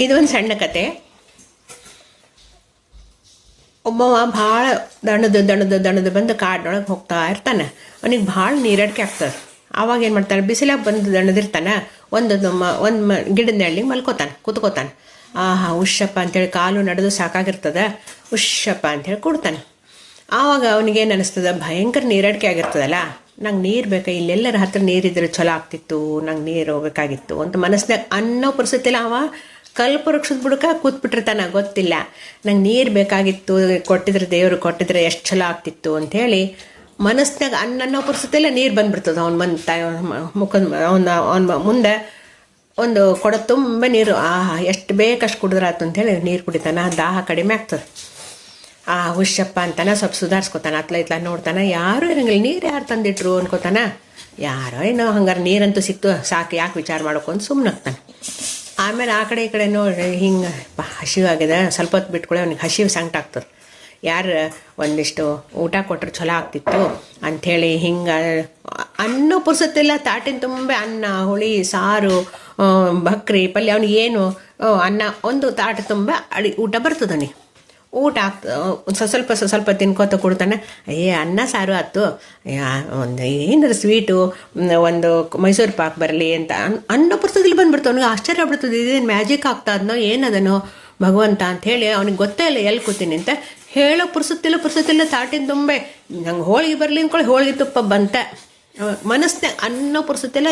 ಇದೊಂದು ಸಣ್ಣ ಕತೆ. ಒಬ್ಬವ ಭಾಳ ದಣದು ದಣದು ದಣದು ಬಂದು ಕಾಡಿನೊಳಗೆ ಹೋಗ್ತಾ ಇರ್ತಾನೆ. ಅವನಿಗೆ ಭಾಳ ನೀರಡಿಕೆ ಆಗ್ತದೆ. ಆವಾಗ ಏನು ಮಾಡ್ತಾನೆ, ಬಿಸಿಲಾಗಿ ಬಂದು ದಣದಿರ್ತಾನೆ. ಒಂದು ಒಂದು ಮ, ಗಿಡದ ನೆರಳಿಗೆ ಮಲ್ಕೋತಾನೆ, ಕೂತ್ಕೋತಾನೆ. ಆಹಾ ಉಶ್ಯಪ್ಪ ಅಂತೇಳಿ ಕಾಲು ನಡೆದು ಸಾಕಾಗಿರ್ತದೆ. ಉಶ್ಯಪ್ಪ ಅಂತೇಳಿ ಕೊಡ್ತಾನೆ. ಆವಾಗ ಅವನಿಗೇನು ಅನ್ನಿಸ್ತದೆ ಭಯಂಕರ ನೀರಡಿಕೆ ಆಗಿರ್ತದಲ್ಲ. ನಂಗೆ ನೀರು ಬೇಕಾ? ಇಲ್ಲೆಲ್ಲರ ಹತ್ರ ನೀರಿದ್ರೆ ಚಲೋ ಆಗ್ತಿತ್ತು, ನಂಗೆ ನೀರು ಹೋಗ್ಬೇಕಾಗಿತ್ತು ಅಂತ ಮನಸ್ಸಿನಾಗ ಅನ್ನೋ ಪರಿಸ್ಥಿತಿಲ್ಲ ಅವ ಕಲ್ಪವೃಕ್ಷದ ಬುಡಕ ಕೂತ್ಬಿಟ್ಟಿರ್ತಾನ, ಗೊತ್ತಿಲ್ಲ. ನಂಗೆ ನೀರು ಬೇಕಾಗಿತ್ತು, ಕೊಟ್ಟಿದ್ರೆ ದೇವರು ಕೊಟ್ಟಿದ್ರೆ ಎಷ್ಟು ಚಲೋ ಆಗ್ತಿತ್ತು ಅಂಥೇಳಿ ಮನಸ್ಸಿನಾಗ ಅನ್ನ ಅನ್ನೋ ಪರಿಸ್ಥಿತಿಯಲ್ಲ ನೀರು ಬಂದ್ಬಿಡ್ತದೆ ಅವ್ನು ಮನ್ ತಾಯಿ ಮುಖದ ಅವನ ಅವನ ಮುಂದೆ ಒಂದು ಕೊಡ ತುಂಬ ನೀರು, ಆಹಾ, ಎಷ್ಟು ಬೇಕಷ್ಟು ಕುಡಿದ್ರಾತು ಅಂತೇಳಿ ನೀರು ಕುಡಿತಾನ, ದಾಹ ಕಡಿಮೆ ಆಗ್ತದೆ. ಆ ಹುಷಪ್ಪ ಅಂತಾನ ಸ್ವಲ್ಪ ಸುಧಾರಿಸ್ಕೊತಾನ ಅತ್ಲ ಇತ್ಲ ನೋಡ್ತಾನ. ಯಾರು ಇರಂಗಿಲ್ಲ ನೀರು ಯಾರು ತಂದಿಟ್ರು ಅನ್ಕೋತಾನ? ಯಾರೋ ಏನೋ ಹಂಗಾರೆ ನೀರಂತೂ ಸಿಕ್ತು ಸಾಕು ಯಾಕೆ ವಿಚಾರ ಮಾಡ್ಕೊಂಡು ಸುಮ್ಮನಾಗ್ತಾನೆ ಆಮೇಲೆ ಆ ಕಡೆ ಈ ಕಡೆ ನೋಡಿ ಹಿಂಗೆ ಹಸಿವಾಗಿದೆ ಸ್ವಲ್ಪ ಹೊತ್ತು ಬಿಟ್ಕೊಳ್ಳಿ ಅವ್ನಿಗೆ ಹಸಿವು ಸಂಕಟ ಆಗ್ತದೆ. ಯಾರು ಒಂದಿಷ್ಟು ಊಟ ಕೊಟ್ಟರೆ ಚಲೋ ಆಗ್ತಿತ್ತು ಅಂಥೇಳಿ ಹಿಂಗೆ ಅನ್ನ ಪುರ್ಸತ್ತಿಲ್ಲ ತಾಟಿನ ತುಂಬ ಅನ್ನ ಹುಳಿ ಸಾರು ಬಕ್ರಿ ಪಲ್ಯ ಅವ್ನಿಗೆ ಏನು ಆ, ಅನ್ನ ಒಂದು ತಾಟ ತುಂಬ ಅಡಿ ಊಟ ಬರ್ತದೆ ಅವನಿಗೆ. ಊಟ ಆಗ್ತ ಸ್ವಲ್ಪ ಸ್ವಲ್ಪ ತಿನ್ಕೋತ ಕೊಡ್ತಾನೆ. ಏ, ಅನ್ನ, ಸಾರು ಆಯ್ತು ಒಂದು ಏನಾರು ಸ್ವೀಟು ಒಂದು ಮೈಸೂರು ಪಾಕ್ ಬರಲಿ ಅಂತ. ಅನ್ನ ಪುಸ್ತಕದಲ್ಲಿ ಬಂದ್ಬಿಡ್ತು. ಅವ್ನಿಗೆ ಆಶ್ಚರ್ಯ ಬಿಡ್ತದೆ ಇದೇನು ಮ್ಯಾಜಿಕ್ ಆಗ್ತಾ ಅದನೋ ಏನದನೋ ಭಗವಂತ ಅಂತ ಹೇಳಿ ಅವ್ನಿಗೆ ಗೊತ್ತೇ ಇಲ್ಲ, ಎಲ್ಲಿ ಕೂತೀನಿ ಅಂತ. ಹೇಳೋ ಪುರ್ಸತ್ತಿಲ್ಲ ಪುರ್ಸತ್ತಿಲ್ಲ ತಾಟಿನ ತುಂಬೆ ನಂಗೆ ಹೋಳಿಗೆ ಬರಲಿ ಅಂದ್ಕೊಳ್ಳಿ ಹೋಳಿಗೆ ತುಪ್ಪ ಬಂತೆ. ಮನಸ್ಸಿನ ಅನ್ನೋ ಪುರ್ಸತ್ತಿಲ್ಲ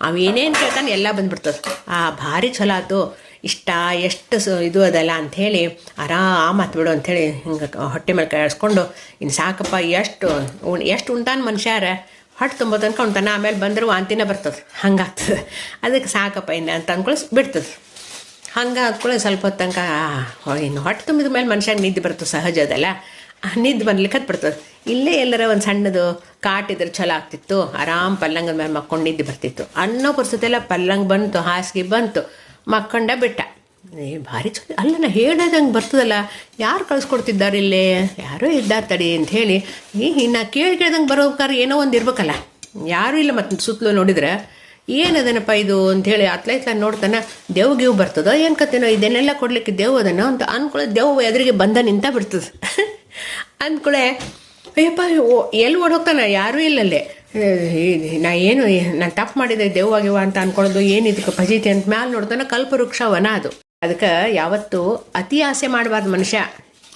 ಅವೇನೇನು ಕೇಳ್ತಾನೆ ಎಲ್ಲ ಬಂದ್ಬಿಡ್ತದೆ. ಆ, ಭಾರಿ ಚಲೋ ಆಯ್ತು ಇಷ್ಟ ಎಷ್ಟು ಇದು ಅದಲ್ಲ ಅಂಥೇಳಿ ಆರಾಮ ಬಿಡು ಅಂಥೇಳಿ ಹಿಂಗೆ ಹೊಟ್ಟೆ ಮೇಲೆ ಕಳಿಸ್ಕೊಂಡು ಇನ್ನು ಸಾಕಪ್ಪ ಎಷ್ಟು ಉಣ್, ಎಷ್ಟು ಉಣ್ತಾನೆ ಮನುಷ್ಯಾರ ಹೊಟ್ಟೆ ತುಂಬ ತನಕ ಉಣ್ತಾನೆ, ಆಮೇಲೆ ಬಂದರೂ ವಾಂತಿನ ಬರ್ತದೆ. ಹಂಗಾಗ್ತದೆ. ಅದಕ್ಕೆ ಸಾಕಪ್ಪ ಇನ್ನು ಅಂತ ಅಂದ್ಕೊಳ್ಳಿ ಬಿಡ್ತದೆ. ಹಂಗೆ ಅಂದ್ಕೊಳ್ಳಿ ಸ್ವಲ್ಪ ಹೊತ್ತು ತನಕ ಇನ್ನು ಹೊಟ್ಟೆ ತುಂಬಿದ ಮೇಲೆ ಮನುಷ್ಯಾಗ ನಿದ್ದೆ ಬರ್ತದೆ ಸಹಜ ಅದಲ್ಲ. ನಿದ್ದೆ ಬರ್ಲಿಕ್ಕೆ ಬರ್ತದೆ. ಇಲ್ಲೇ ಎಲ್ಲರ ಒಂದು ಸಣ್ಣದು ಕಾಟಿದ್ರೆ ಚಲೋ ಆಗ್ತಿತ್ತು. ಆರಾಮ್ ಪಲ್ಲಂಗದ ಮೇಲೆ ಮಕ್ಕೊಂಡು ನಿದ್ದೆ ಬರ್ತಿತ್ತು. ಅನ್ನೋ ಪರಿಸ್ಥಿತಿ ಎಲ್ಲ ಪಲ್ಲಂಗ ಬಂತು, ಹಾಸಿಗೆ ಬಂತು. ಮಕ್ಕೊಂಡ ಬಿಟ್ಟ. ಏ, ಭಾರಿ ಚಲೋ ಅಲ್ಲ, ನಾ ಹೇಳ್ದಂಗೆ ಬರ್ತದಲ್ಲ. ಯಾರು ಕಳಿಸ್ಕೊಡ್ತಿದ್ದಾರೆ ಇಲ್ಲೇ? ಯಾರೋ ಇದ್ದಾರೆ ತಡಿ ಅಂತ ಹೇಳಿ. ಇನ್ನು ಕೇಳಿ ಕೇಳ್ದಂಗೆ ಬರೋಕಾರ ಏನೋ ಒಂದು ಇರ್ಬೇಕಲ್ಲ. ಯಾರೂ ಇಲ್ಲ ಮತ್ತು ಸುತ್ತಲೂ ನೋಡಿದ್ರೆ. ಏನದನಪ್ಪ ಇದು ಅಂಥೇಳಿ ಅತ್ಲ ಇತ್ಲ ನೋಡ್ತಾನ. ದೇವ್ ಗೀವ್ ಬರ್ತದೋ ಏನು ಕತ್ತೇನೋ ಇದನ್ನೆಲ್ಲ ಕೊಡ್ಲಿಕ್ಕೆ ದೇವ್ ಅದನೋ ಅಂತ ಅಂದ್ಕೊಳ್ಳೋ ದೇವ್ ಎದುರಿಗೆ ಬಂದ ನಿಂತ ಬಿಡ್ತದೆ. ಅಂದ್ಕೊಳ್ಳೆ ಅಯ್ಯಪ್ಪ ಎಲ್ಲಿ ಓಡೋಗ್ತಾನೆ ಯಾರು ಯಾರೂ ಇಲ್ಲಲ್ಲೇ. ನಾ ಏನು ನಾನು ತಪ್ಪು ಮಾಡಿದೆ ದೇವ್ವಾಗಿವ ಅಂತ ಅನ್ಕೊಳ್ಳೋದು ಏನು ಇದಕ್ಕೆ ಫಜೀತಿ ಅಂತ ಮ್ಯಾಲೆ ನೋಡ್ತಾನೆ ಕಲ್ಪವೃಕ್ಷ ವನ ಅದು. ಅದಕ್ಕೆ ಯಾವತ್ತೂ ಅತಿ ಆಸೆ ಮಾಡಬಾರ್ದು ಮನುಷ್ಯ.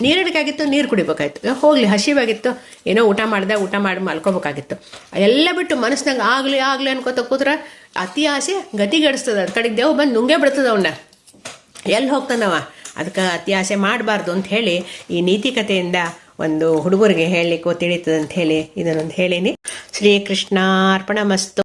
ನೀರಿಡಕಾಗಿತ್ತು ನೀರು ಕುಡಿಬೇಕಾಯ್ತು. ಹೋಗ್ಲಿ, ಹಸಿವಾಗಿತ್ತು. ಏನೋ ಊಟ ಮಾಡಿದೆ, ಊಟ ಮಾಡಿ ಮಲ್ಕೋಬೇಕಾಗಿತ್ತು. ಎಲ್ಲ ಬಿಟ್ಟು ಮನಸ್ಸಿನಾಗ ಆಗಲಿ ಆಗಲಿ ಅನ್ಕೋತ ಕೂತ್ರೆ ಅತಿ ಆಸೆ ಗತಿಗೆಡಿಸ್ತದೆ ಅದ್ ಕಡೆಗೆ ದೇವ್ ಬಂದು ನುಂಗೇ ಬಿಡ್ತದೆ ಅವನ್ನ ಎಲ್ಲಿ ಹೋಗ್ತಾನವ? ಅದಕ್ಕೆ ಅತಿ ಆಸೆ ಮಾಡಬಾರ್ದು ಅಂತ ಹೇಳಿ ಈ ನೀತಿಕತೆಯಿಂದ ಒಂದು ಹುಡುಗರಿಗೆ ಹೇಳಲಿಕ್ಕೂ ತಿಳಿತದಂತ ಹೇಳಿ ಇದನ್ನೊಂದು ಹೇಳೀನಿ. ಶ್ರೀಕೃಷ್ಣ ಅರ್ಪಣ ಮಸ್ತು